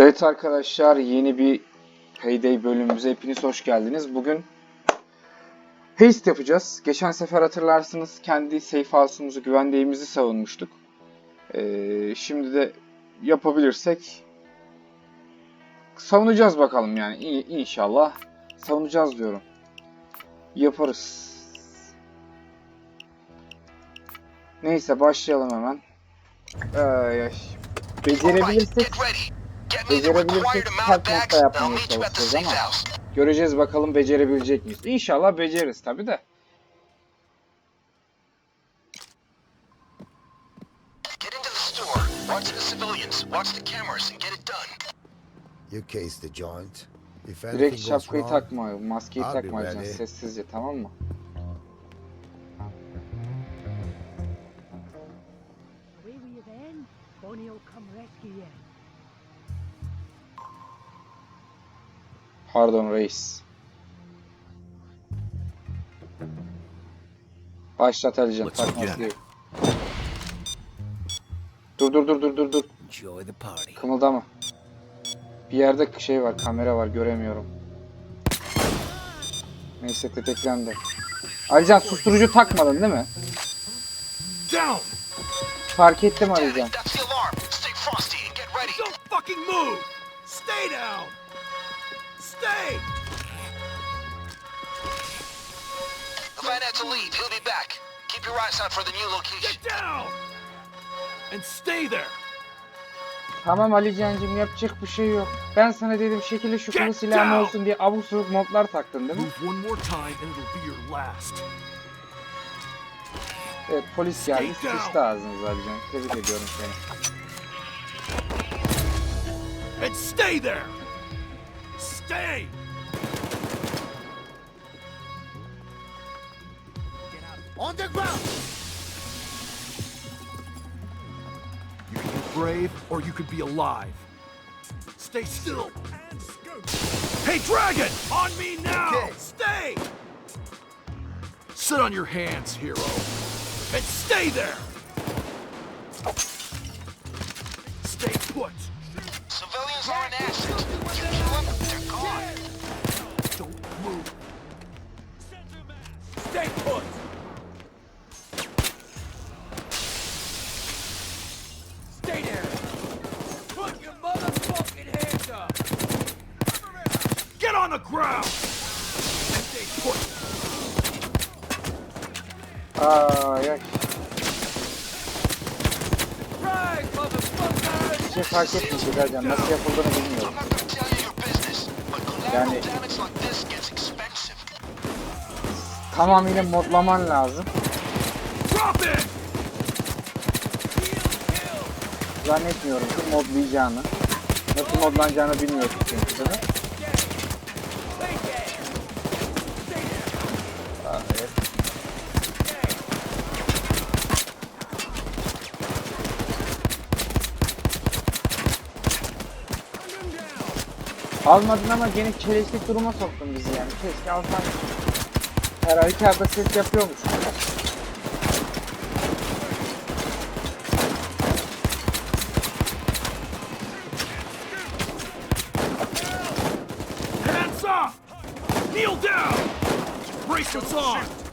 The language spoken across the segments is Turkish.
Evet arkadaşlar yeni bir Payday bölümümüze hepiniz hoş geldiniz. Bugün Haste yapacağız. Geçen sefer hatırlarsınız kendi safe house'umuzu, güvenliğimizi savunmuştuk. Ee, şimdi de yapabilirsek savunacağız bakalım yani İ- inşallah savunacağız diyorum. Yaparız. Neyse başlayalım hemen. Ay, ay. Becerebilirsek Becerebilirsek kalp nokta yapmaya çalışacağız ama göreceğiz bakalım becerebilecek miyiz? İnşallah beceririz tabi de. Get into the store, watch the civilians, watch the cameras, and get it done. You case the joint. If Direkt şapkayı takma, maskeyi takmayacaksın sessizce tamam mı? Pardon reis. Başlat Alican. Dur dur dur dur dur dur. Kımıldama. Bir yerde şey var, kamera var, göremiyorum. Neyse tetiklendi. Alican susturucu takmadın değil mi? Down! Fark ettim Alican. Stay frosty Stay! The van had to leave. He'll be back. Keep your eyes out for the new location. Get down! And stay there! Tamam Alican'cım yapacak bir şey yok. Ben sana dedim şekilli şukulu down! olsun diye abuk sabuk modlar taktın değil mi? Move one more time and it'll be your last. Evet polis geldi sıçtı ağzınıza Alican. Tebrik ediyorum seni. And stay there! Stay! on the ground. You can be brave or you could be alive. Stay still! Hey, Dragon! On me now! Okay. Stay! Sit on your hands, hero. And stay there! On the ground! Stay put! Ay ay. Right, motherfuckers! Bir şey fark etmeyecek Alican. Nasıl yapıldığını bilmiyorum. Yani-. Tamamıyla modlaman lazım. Zannetmiyorum ki modlayacağını. Nasıl modlanacağını bilmiyorsun çünkü değil mi? Aa, evet. Almadın ama gene çelişlik duruma soktun bizi yani. Keşke alsan. Her halükarda ses yapıyormuş. Hands up! Kneel down! Brace us on!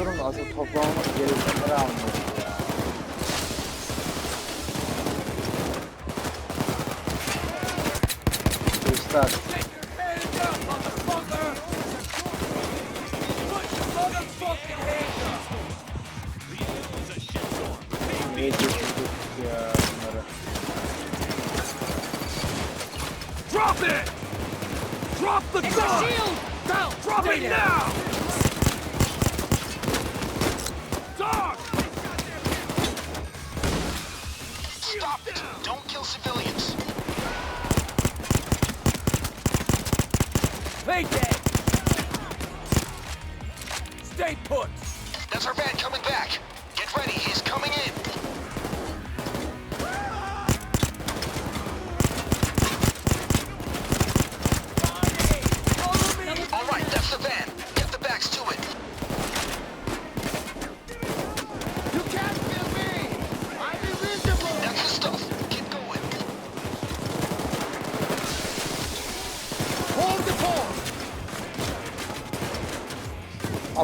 durumda asıl toplamamız gerekenleri almıyoruz ya. Restart. Dead! Stay put! That's our van coming back.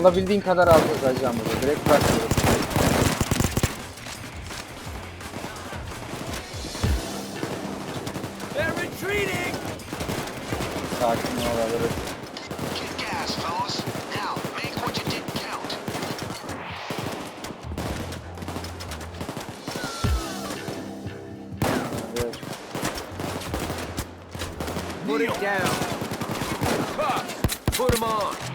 Alabildiğin kadar al hızlanacağımızı. Direkt bırakıyorum. Sakin ol alırız. Put it down. Put him on.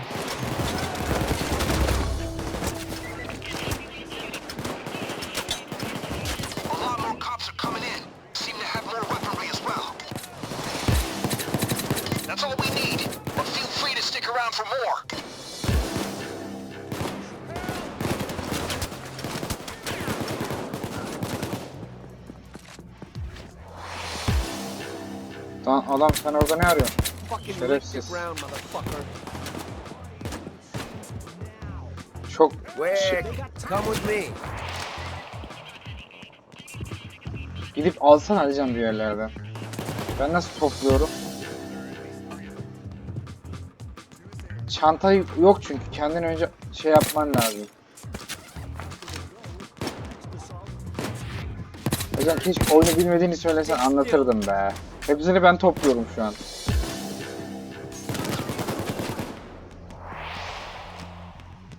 Lan adam sen orada ne arıyorsun? Şerefsiz. Çok me. gidip alsan alacağım bir yerlerden. Ben nasıl topluyorum? Çanta yok çünkü. Kendin önce şey yapman lazım. Hocam keşke oyunu bilmediğini söylesen anlatırdım be. Hepsini ben topluyorum şu an.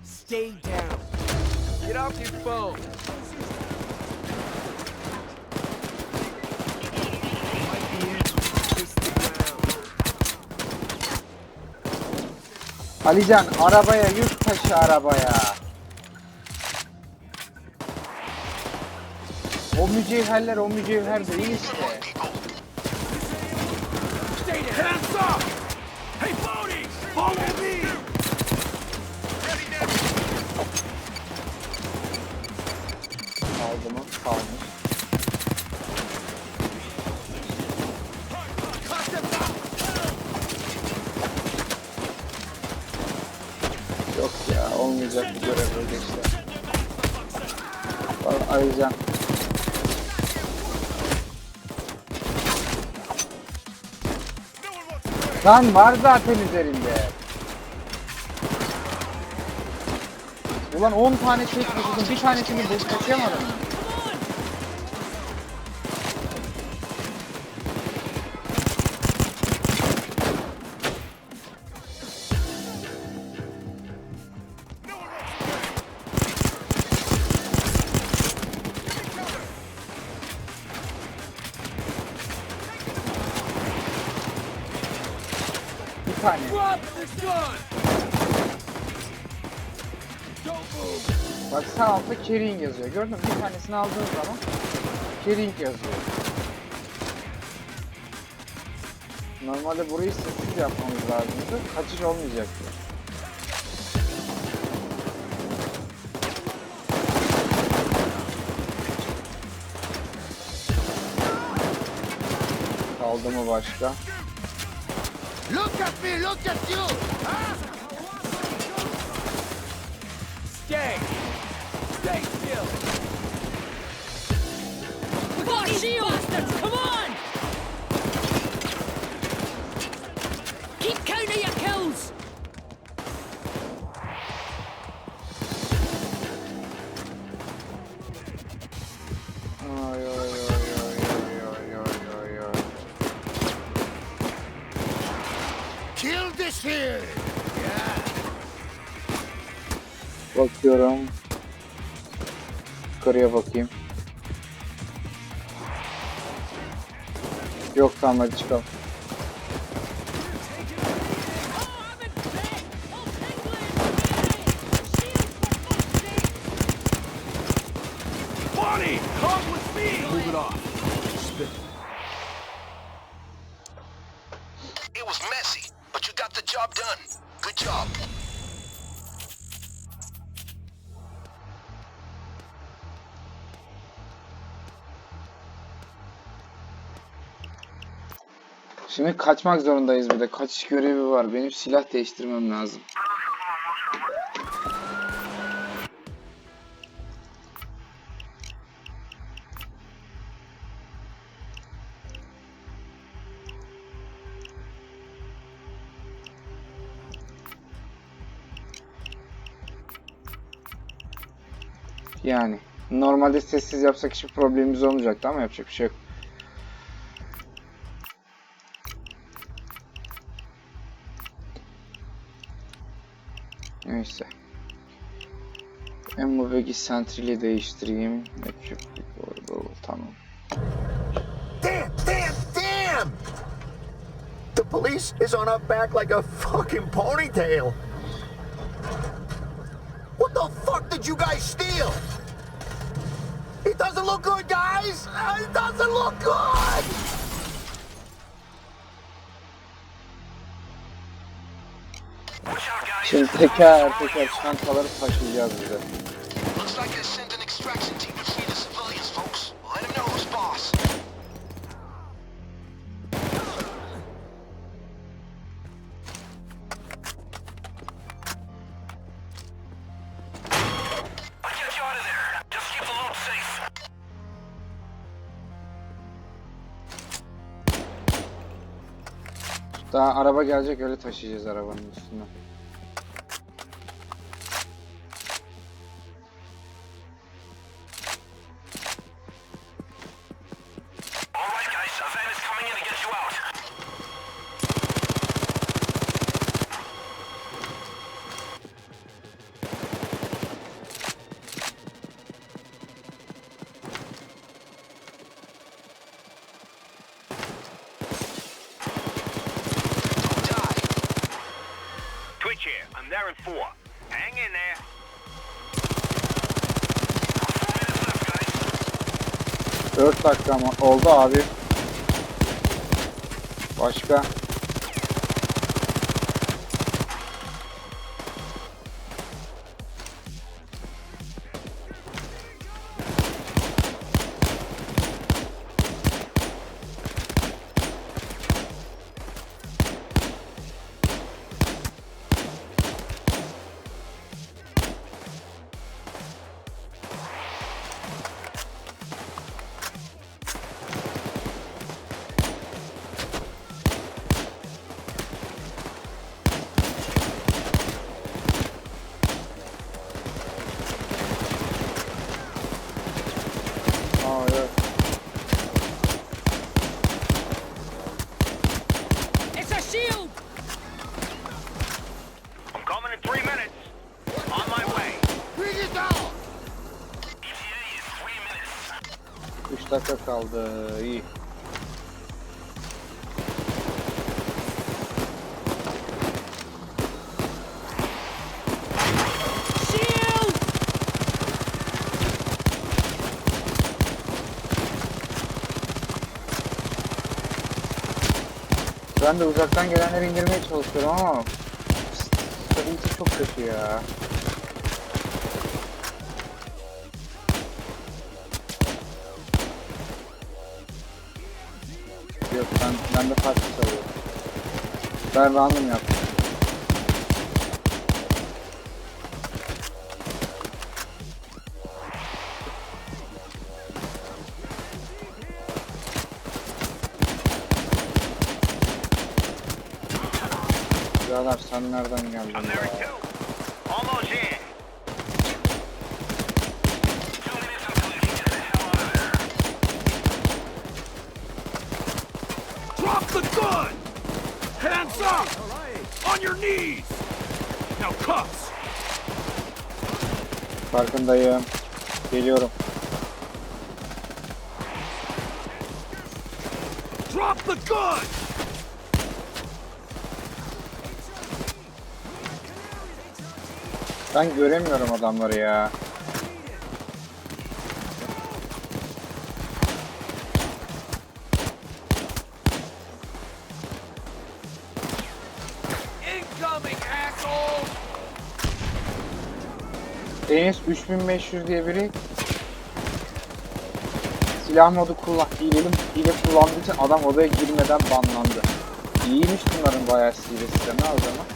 Stay down. Get off your phone. Alican arabaya yük taşı arabaya. O mücevherler o mücevher değil işte. Hands up! Hey, Bodie! Follow me! Kaldı mı? Kalmış. Yok ya olmayacak bir görev böyle işte. Vallahi Lan var zaten üzerinde. Ulan 10 tane şey taşıdım, bir tanesini boş taşıyamadım. Move! Bak sağ altta carrying yazıyor. Gördün mü? Bir tanesini aldığın zaman carrying yazıyor. Normalde burayı sessiz yapmamız lazımdı. Kaçış olmayacaktı. Kaldı mı başka? Look at me! Look at you! Stay! Stay still! Got shield! Bakıyorum. Yukarıya bakayım. Yok tamam hadi çıkalım. Bonnie, come with me. Move it off. Spit. Şimdi kaçmak zorundayız bir de. Kaçış görevi var. Benim silah değiştirmem lazım. Yani normalde sessiz yapsak hiçbir problemimiz olmayacaktı ama yapacak bir şey yok. Neyse. Ammo Bag'i Sentry'le değiştireyim. Equipment Orbital, tamam. Damn, damn, damn! The police is on our back like a fucking ponytail. What the fuck did you guys steal? It doesn't look good, guys! It doesn't look good! Şimdi teker teker çantaları taşıyacağız bize. Araba gelecek öyle taşıyacağız arabanın üstüne. 4 dakika mı? Oldu abi. Başka? 60 dakika kaldı. İyi. Ben de uzaktan gelenleri indirmeye çalışıyorum ama sıkıntı çok kötü ya. Ben, de farklı sarıyorum. Ben random yaptım. Birader sen nereden geldin ya? two. Almost in. Two minutes until you can get the hell out of there. Drop the gun. Hands up. All right. On your knees! Now cuffs! Farkındayım. Geliyorum. Drop the gun! Ben göremiyorum adamları ya. Enes 3500 diye biri silah modu kullan, hileli, hile kullandığı için adam odaya girmeden banlandı. İyiymiş bunların bayağı hile sistemi o zaman.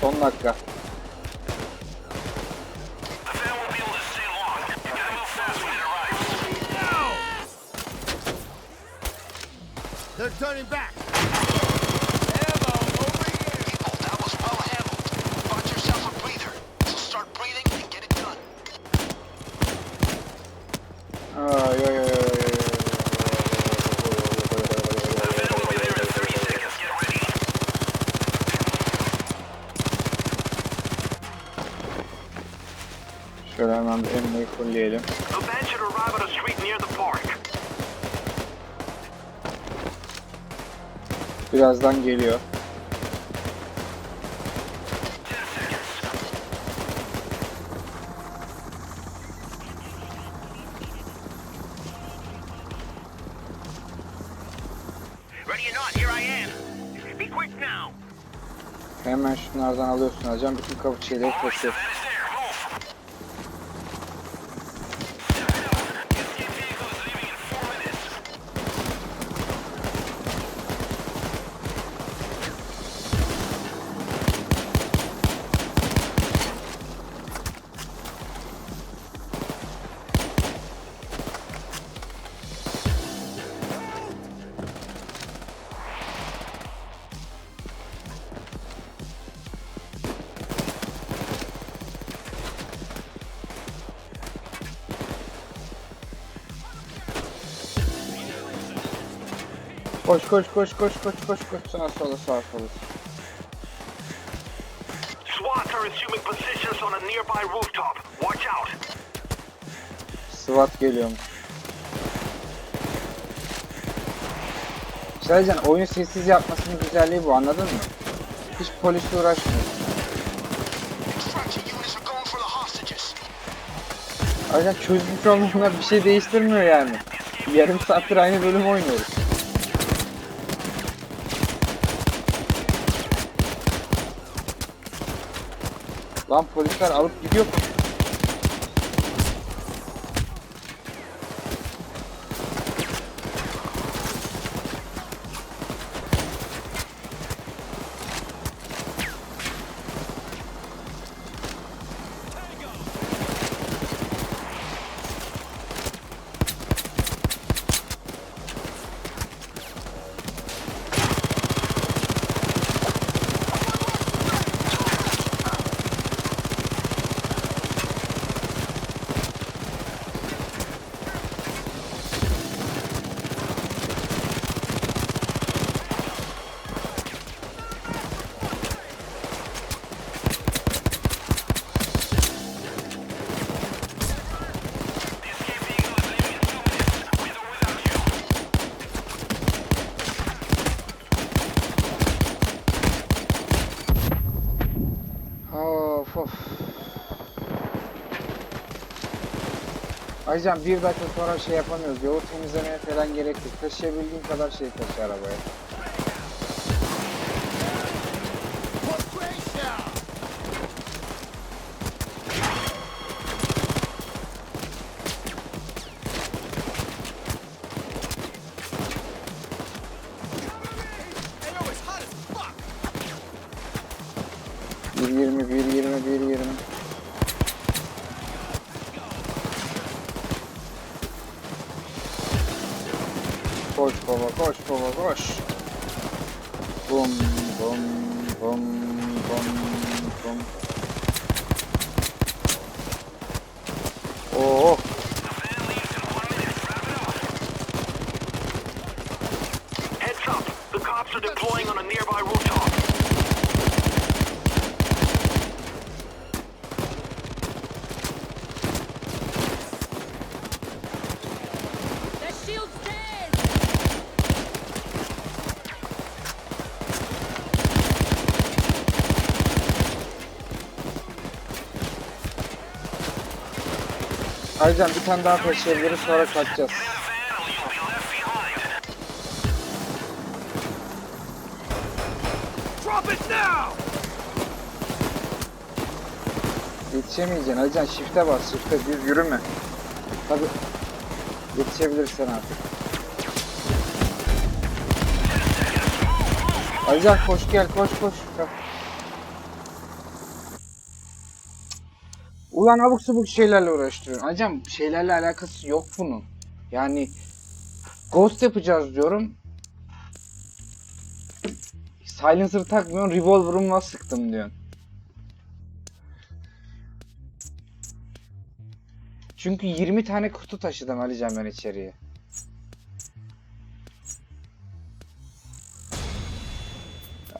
Son dakika. The van won't be able to stay long. You gotta move fast when it arrives. Now! They're turning back. Ammo over here! People, that was well handled. Bought yourself a breather. So start breathing and get it done. Ay, ay, ay, ay, ay, ay, ay. Van will be there in 30 seconds. Get ready. Şöyle hemen bir emniyi fullleyelim. The van should arrive at a street near the park. Birazdan geliyor. 10 seconds. Ready or not, here I am. Be quick now. Hemen şunlardan alıyorsun hocam. Bütün kapı şeyleri Alright, Koş koş koş koş koş koş koş sağa sola sağa sola. SWAT are assuming positions on a nearby rooftop. Watch out. SWAT geliyormuş. Sadece oyun sessiz yapmasının güzelliği bu anladın mı? Hiç polisle uğraşmıyor. Ayrıca çözmüş olmamlar bir şey değiştirmiyor yani. Yarım saattir aynı bölüm oynuyoruz. Lan polisler alıp gidiyor. Ayrıca bir dakika sonra şey yapamıyoruz. Yolu temizlemeye falan gerek yok. Taşıyabildiğin kadar şey taşı arabaya. Koş baba, koş baba, koş. Bum, bum, Ayrıca bir tane daha taşıyabiliriz sonra kaçacağız. Yetişemeyeceksin Alican shift'e bas shift'e düz yürüme. Tabi yetişebilirsen artık. Alican koş gel koş koş. Gel. Ulan abuk sabuk şeylerle uğraştırıyorsun. Alican şeylerle alakası yok bunun. Yani Ghost yapacağız diyorum. Silencer takmıyorsun, revolver'ımla sıktım diyorsun. Çünkü 20 tane kutu taşıdım Alican ben içeriye.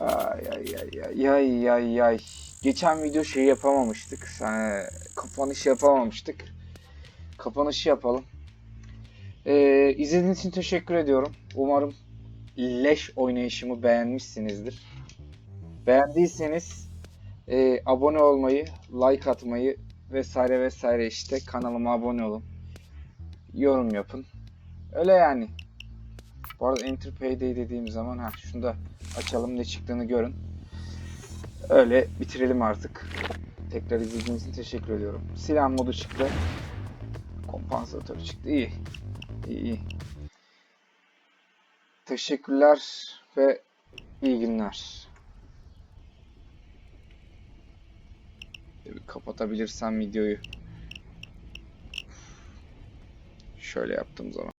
Ay ay ay ay ay ay ay. Geçen video şey yapamamıştık. Yani kapanış yapamamıştık. Kapanışı yapalım. Ee, izlediğiniz için teşekkür ediyorum. Umarım leş oynayışımı beğenmişsinizdir. Beğendiyseniz e, abone olmayı, like atmayı vesaire vesaire işte kanalıma abone olun. Yorum yapın. Öyle yani. Bu arada Enter Payday dediğim zaman ha şunu da açalım ne çıktığını görün. Öyle bitirelim artık. Tekrar izlediğiniz için teşekkür ediyorum. Silah modu çıktı. Kompansatör çıktı. İyi. İyi iyi. Teşekkürler ve iyi günler. Kapatabilirsem videoyu. Şöyle yaptığım zaman.